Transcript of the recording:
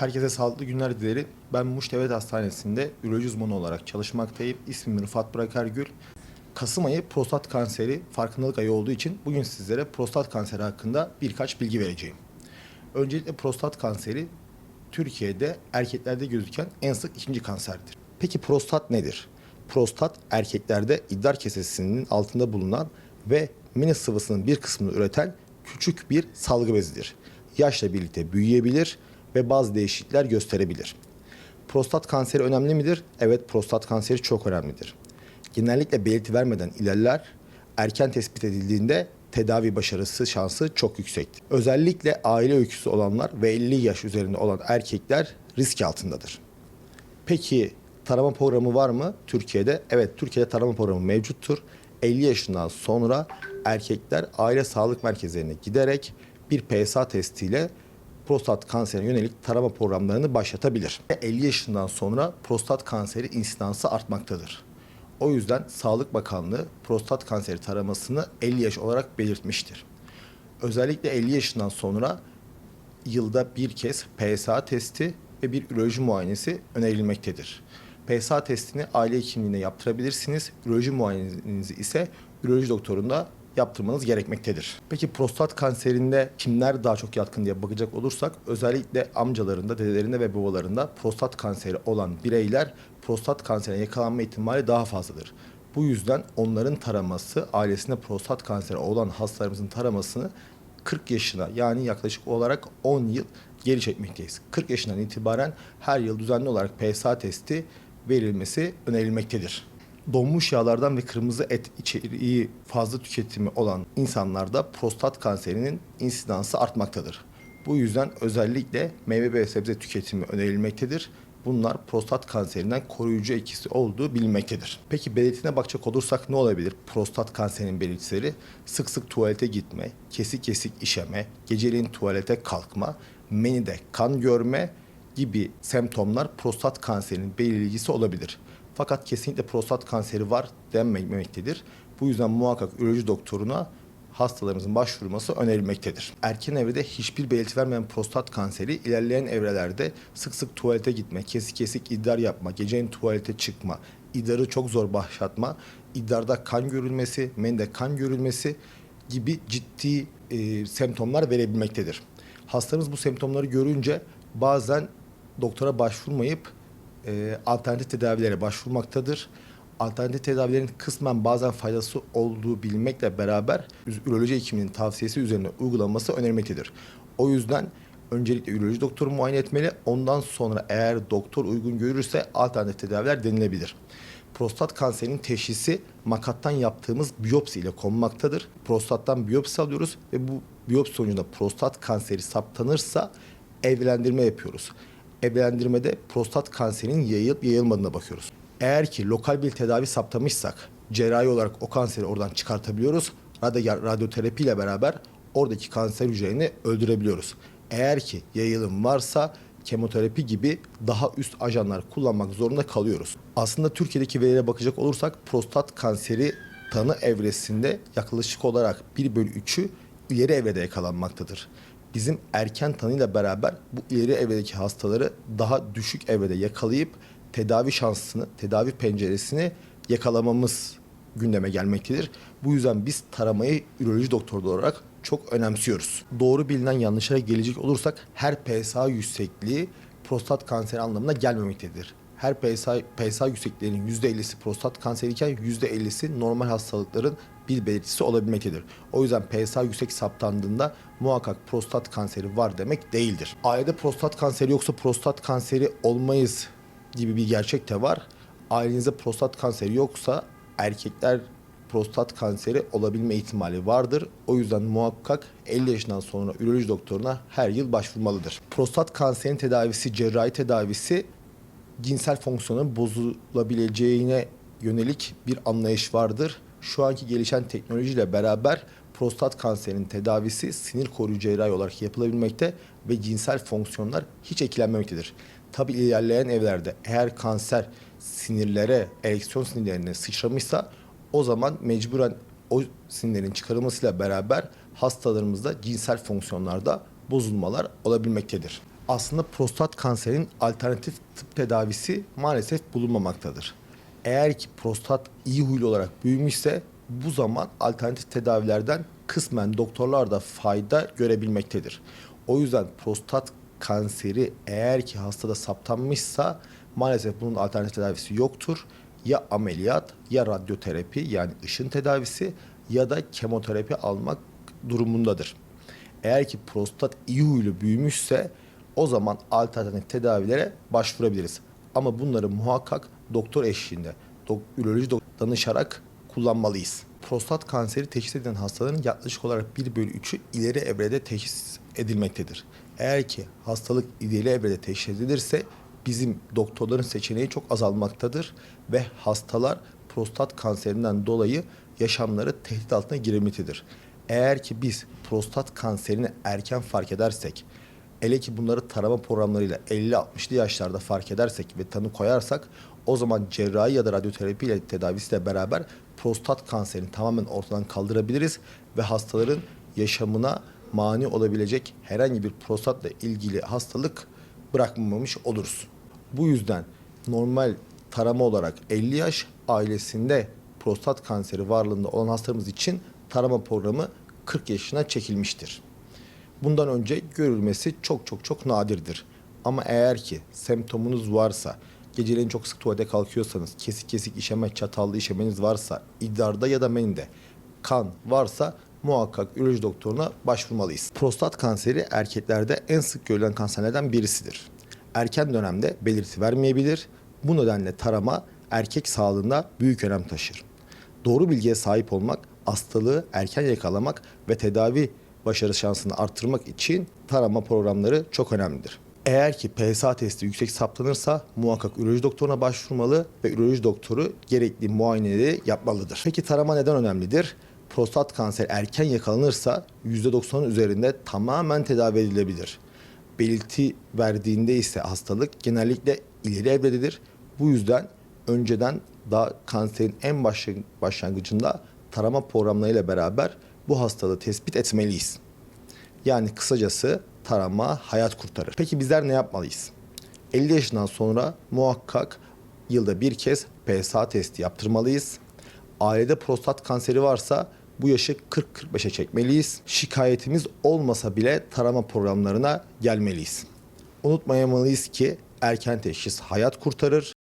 Herkese sağlıklı günler dilerim. Ben Muş Devlet Hastanesi'nde üroloji uzmanı olarak çalışmaktayım. İsmim Rıfat Bırakargül. Kasım ayı prostat kanseri farkındalık ayı olduğu için bugün sizlere prostat kanseri hakkında birkaç bilgi vereceğim. Öncelikle prostat kanseri Türkiye'de erkeklerde gözüken en sık ikinci kanserdir. Peki prostat nedir? Prostat erkeklerde idrar kesesinin altında bulunan ve mini sıvısının bir kısmını üreten küçük bir salgı bezidir. Yaşla birlikte büyüyebilir ve bazı değişiklikler gösterebilir. Prostat kanseri önemli midir? Evet, prostat kanseri çok önemlidir. Genellikle belirti vermeden ilerler, erken tespit edildiğinde tedavi başarısı şansı çok yüksektir. Özellikle aile öyküsü olanlar ve 50 yaş üzerinde olan erkekler risk altındadır. Peki tarama programı var mı Türkiye'de? Evet, Türkiye'de tarama programı mevcuttur. 50 yaşından sonra erkekler aile sağlık merkezlerine giderek bir PSA testiyle prostat kanserine yönelik tarama programlarını başlatabilir. 50 yaşından sonra prostat kanseri insidansı artmaktadır. O yüzden Sağlık Bakanlığı prostat kanseri taramasını 50 yaş olarak belirtmiştir. Özellikle 50 yaşından sonra yılda bir kez PSA testi ve bir üroloji muayenesi önerilmektedir. PSA testini aile hekimliğine yaptırabilirsiniz. Üroloji muayenenizi ise üroloji doktorunda yaptırmanız gerekmektedir. Peki prostat kanserinde kimler daha çok yatkın diye bakacak olursak özellikle amcalarında, dedelerinde ve babalarında prostat kanseri olan bireyler prostat kanserine yakalanma ihtimali daha fazladır. Bu yüzden onların taraması, ailesinde prostat kanseri olan hastalarımızın taramasını 40 yaşına yani yaklaşık olarak 10 yıl geri çekmekteyiz. 40 yaşından itibaren her yıl düzenli olarak PSA testi verilmesi önerilmektedir. Donmuş yağlardan ve kırmızı et içeriği fazla tüketimi olan insanlarda prostat kanserinin insidansı artmaktadır. Bu yüzden özellikle meyve ve sebze tüketimi önerilmektedir. Bunlar prostat kanserinden koruyucu etkisi olduğu bilinmektedir. Peki belirtisine bakacak olursak ne olabilir? Prostat kanserinin belirtileri sık sık tuvalete gitme, kesik kesik işeme, geceleyin tuvalete kalkma, menide kan görme gibi semptomlar prostat kanserinin belirleyicisi olabilir. Fakat kesinlikle prostat kanseri var denmemektedir. Bu yüzden muhakkak üroloji doktoruna hastalarımızın başvurması önerilmektedir. Erken evrede hiçbir belirti vermeyen prostat kanseri ilerleyen evrelerde sık sık tuvalete gitme, kesik kesik idrar yapma, gecenin tuvalete çıkma, idrarı çok zor başlatma, idrarda kan görülmesi, mende kan görülmesi gibi ciddi e, semptomlar verebilmektedir. Hastamız bu semptomları görünce bazen doktora başvurmayıp e, alternatif tedavilere başvurmaktadır. Alternatif tedavilerin kısmen bazen faydası olduğu bilmekle beraber üroloji hekiminin tavsiyesi üzerine uygulanması önerilmektedir. O yüzden öncelikle üroloji doktoru muayene etmeli. Ondan sonra eğer doktor uygun görürse alternatif tedaviler denilebilir. Prostat kanserinin teşhisi makattan yaptığımız biyopsi ile konmaktadır. Prostattan biyopsi alıyoruz ve bu biyopsi sonucunda prostat kanseri saptanırsa evlendirme yapıyoruz. Evlendirmede prostat kanserinin yayılıp yayılmadığına bakıyoruz. Eğer ki lokal bir tedavi saptamışsak cerrahi olarak o kanseri oradan çıkartabiliyoruz. Radyo, radyoterapi ile beraber oradaki kanser hücrelerini öldürebiliyoruz. Eğer ki yayılım varsa kemoterapi gibi daha üst ajanlar kullanmak zorunda kalıyoruz. Aslında Türkiye'deki verilere bakacak olursak prostat kanseri tanı evresinde yaklaşık olarak 1 bölü 3'ü ileri evrede yakalanmaktadır. Bizim erken tanıyla beraber bu ileri evredeki hastaları daha düşük evrede yakalayıp tedavi şansını, tedavi penceresini yakalamamız gündeme gelmektedir. Bu yüzden biz taramayı üroloji doktoru olarak çok önemsiyoruz. Doğru bilinen yanlışlara gelecek olursak her PSA yüksekliği prostat kanseri anlamına gelmemektedir. Her PSA, PSA yüksekliğinin %50'si prostat kanseri iken %50'si normal hastalıkların bir belirtisi olabilmektedir. O yüzden PSA yüksek saptandığında muhakkak prostat kanseri var demek değildir. Ailede prostat kanseri yoksa prostat kanseri olmayız gibi bir gerçek de var. Ailenizde prostat kanseri yoksa erkekler prostat kanseri olabilme ihtimali vardır. O yüzden muhakkak 50 yaşından sonra üroloji doktoruna her yıl başvurmalıdır. Prostat kanserinin tedavisi, cerrahi tedavisi cinsel fonksiyonun bozulabileceğine yönelik bir anlayış vardır. Şu anki gelişen teknolojiyle beraber prostat kanserinin tedavisi sinir koruyucu cerrahi olarak yapılabilmekte ve cinsel fonksiyonlar hiç etkilenmemektedir. Tabi ilerleyen evlerde eğer kanser sinirlere, ereksiyon sinirlerine sıçramışsa o zaman mecburen o sinirlerin çıkarılmasıyla beraber hastalarımızda cinsel fonksiyonlarda bozulmalar olabilmektedir. Aslında prostat kanserinin alternatif tıp tedavisi maalesef bulunmamaktadır. Eğer ki prostat iyi huylu olarak büyümüşse bu zaman alternatif tedavilerden kısmen doktorlar da fayda görebilmektedir. O yüzden prostat kanseri eğer ki hastada saptanmışsa maalesef bunun alternatif tedavisi yoktur. Ya ameliyat ya radyoterapi yani ışın tedavisi ya da kemoterapi almak durumundadır. Eğer ki prostat iyi huylu büyümüşse o zaman alternatif tedavilere başvurabiliriz. Ama bunları muhakkak doktor eşliğinde, dok- üroloji dok- danışarak kullanmalıyız. Prostat kanseri teşhis edilen hastaların yaklaşık olarak 1 bölü 3'ü ileri evrede teşhis edilmektedir. Eğer ki hastalık ileri evrede teşhis edilirse bizim doktorların seçeneği çok azalmaktadır ve hastalar prostat kanserinden dolayı yaşamları tehdit altına girmektedir. Eğer ki biz prostat kanserini erken fark edersek, ele ki bunları tarama programlarıyla 50-60'lı yaşlarda fark edersek ve tanı koyarsak o zaman cerrahi ya da radyoterapi ile tedavisiyle beraber prostat kanserini tamamen ortadan kaldırabiliriz ve hastaların yaşamına mani olabilecek herhangi bir prostatla ilgili hastalık bırakmamış oluruz. Bu yüzden normal tarama olarak 50 yaş ailesinde prostat kanseri varlığında olan hastalarımız için tarama programı 40 yaşına çekilmiştir. Bundan önce görülmesi çok çok çok nadirdir. Ama eğer ki semptomunuz varsa, geceleyin çok sık tuvalete kalkıyorsanız, kesik kesik işeme, çatallı işemeniz varsa, idrarda ya da menide kan varsa muhakkak üroloji doktoruna başvurmalıyız. Prostat kanseri erkeklerde en sık görülen kanserlerden birisidir. Erken dönemde belirti vermeyebilir. Bu nedenle tarama erkek sağlığında büyük önem taşır. Doğru bilgiye sahip olmak, hastalığı erken yakalamak ve tedavi başarı şansını arttırmak için tarama programları çok önemlidir. Eğer ki PSA testi yüksek saptanırsa muhakkak üroloji doktoruna başvurmalı ve üroloji doktoru gerekli muayeneleri yapmalıdır. Peki tarama neden önemlidir? Prostat kanseri erken yakalanırsa %90'ın üzerinde tamamen tedavi edilebilir. Belirti verdiğinde ise hastalık genellikle ileri evrededir. Bu yüzden önceden daha kanserin en başlangıcında tarama programlarıyla beraber bu hastalığı tespit etmeliyiz. Yani kısacası tarama hayat kurtarır. Peki bizler ne yapmalıyız? 50 yaşından sonra muhakkak yılda bir kez PSA testi yaptırmalıyız. Ailede prostat kanseri varsa bu yaşı 40-45'e çekmeliyiz. Şikayetimiz olmasa bile tarama programlarına gelmeliyiz. Unutmayamalıyız ki erken teşhis hayat kurtarır.